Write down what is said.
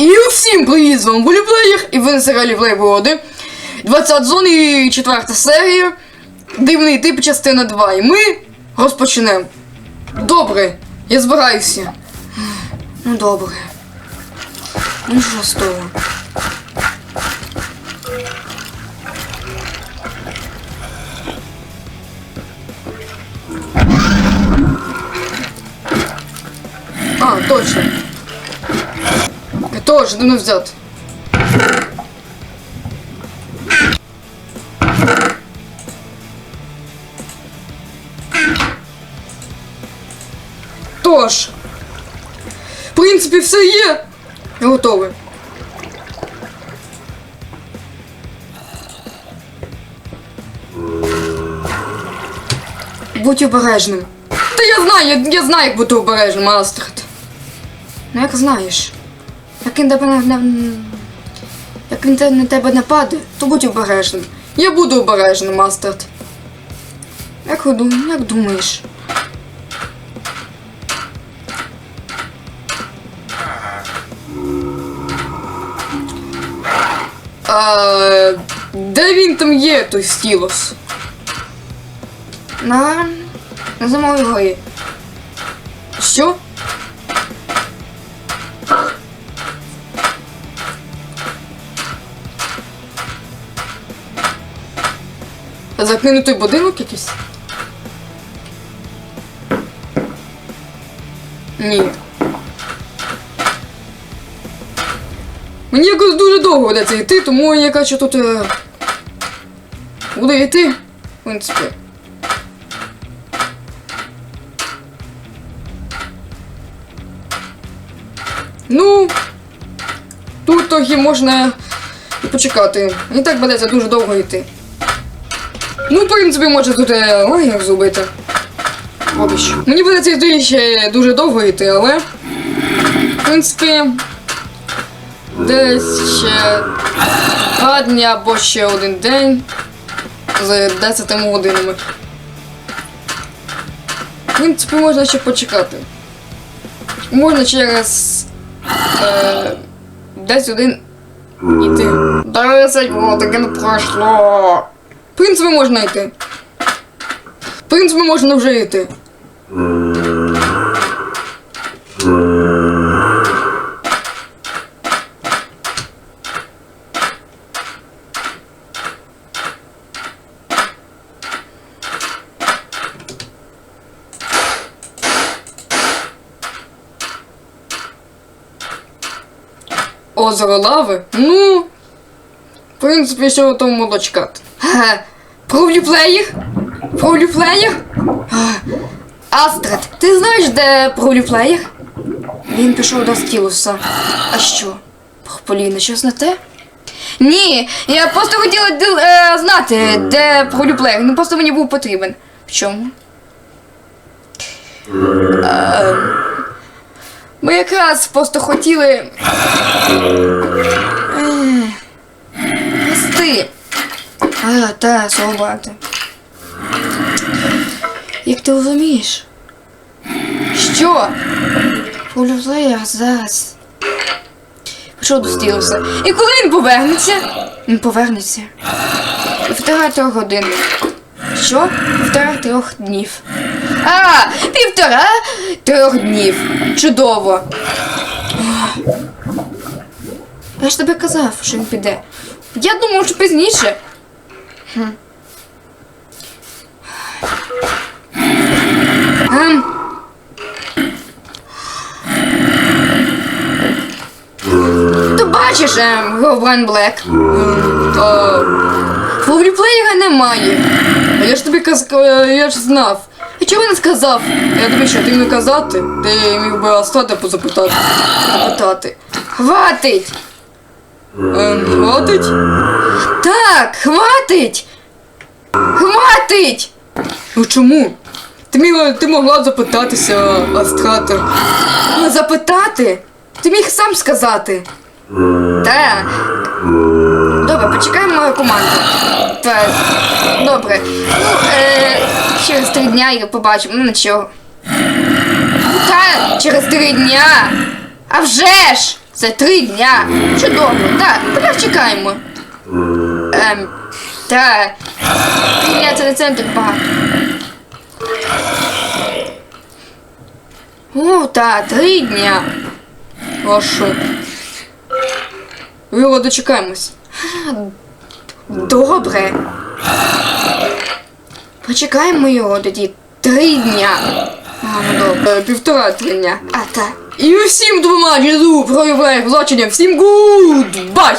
І всім привіт, з вами Воліплеєр, і ви на серіалі Плейбороди. 20 зон і 4 серія. Дивний тип, частина 2. І ми розпочнемо. Добре, я збираюся. Ну добре. Ну що з того? А, точно. Тоже давно взят. Тож, в принципі, все є. Я готовий. Будь обережним. Та я знаю, я, я знаю, як бути обережним, Астрид. Ну як знаєш. Як він тебе на, як він на тебе нападе, то будь обережним. Я буду обережним, Астрид. Як, як думаєш? А, де він там є, той стілос? На, на зимовій горі. Що? Закинутий будинок якийсь? Ні. Мені якось дуже довго ведеться йти, тому я кажу, тут е, буду йти, в принципі. Ну, тут трохи можна і почекати. І так ведеться дуже довго йти. Ну, в принципі, може тут е, лагер зробити. Поки що. Мені буде йти ще дуже довго йти, але. В принципі. Десь ще два дні або ще один день з 10 годинами. В принципі, можна ще почекати. Можна через е, десь один іти. 10 годин пройшло. В принципі, можна йти. В принципі, можна вже йти. Озеро лави? Ну. В принципі, що можна Провлюплеєр? Провлюплеєр? Астрид, ти знаєш, де провлюплеєр? Він пішов до Стілуса. А що? Поліна, щось не те? Ні, я просто хотіла е, знати, де провлюплеєр. Він просто мені був потрібен. В чому? Е, ми якраз просто хотіли. Пусти. А, та, солдати. Як ти розумієш? Що? Полюблеєр зараз. Пішов до Стілуса. І коли він повернеться? Він повернеться. Півтора трьох годин. Що? Півтора трьох днів. А, півтора трьох днів. Чудово. Я ж тобі казав, що він піде. Я думав, що пізніше. Ем. Ти бачиш, ем, Говран Блек. Ем, То... Флоріплеєра немає. Я ж тобі каз... е, я ж знав. А чого не сказав? Я тобі що, ти не казати? Ти міг би Астата позапитати. Запитати. Хватить! Ем, хватить? Так, хватить! Хватить! Ну чому? Ти, міг, ти могла запитатися, Астратор. Не запитати? Ти міг сам сказати. Так. Добре, почекаємо мою команду. Так. Добре. Ну, е, через три дня я побачимо. Ну нічого. Та, через три дня. А вже ж! Це три дня. Чудово. Так, тепер чекаємо. Ем, та. Дня це не центр багато. О, та, три дня. Прошу. Його дочекаємось. Добре. Почекаємо його тоді три дня. А, ну добре, півтора-три дня. А так. І усім двома джезу проявляє злочинів. Всім гуд! Бай!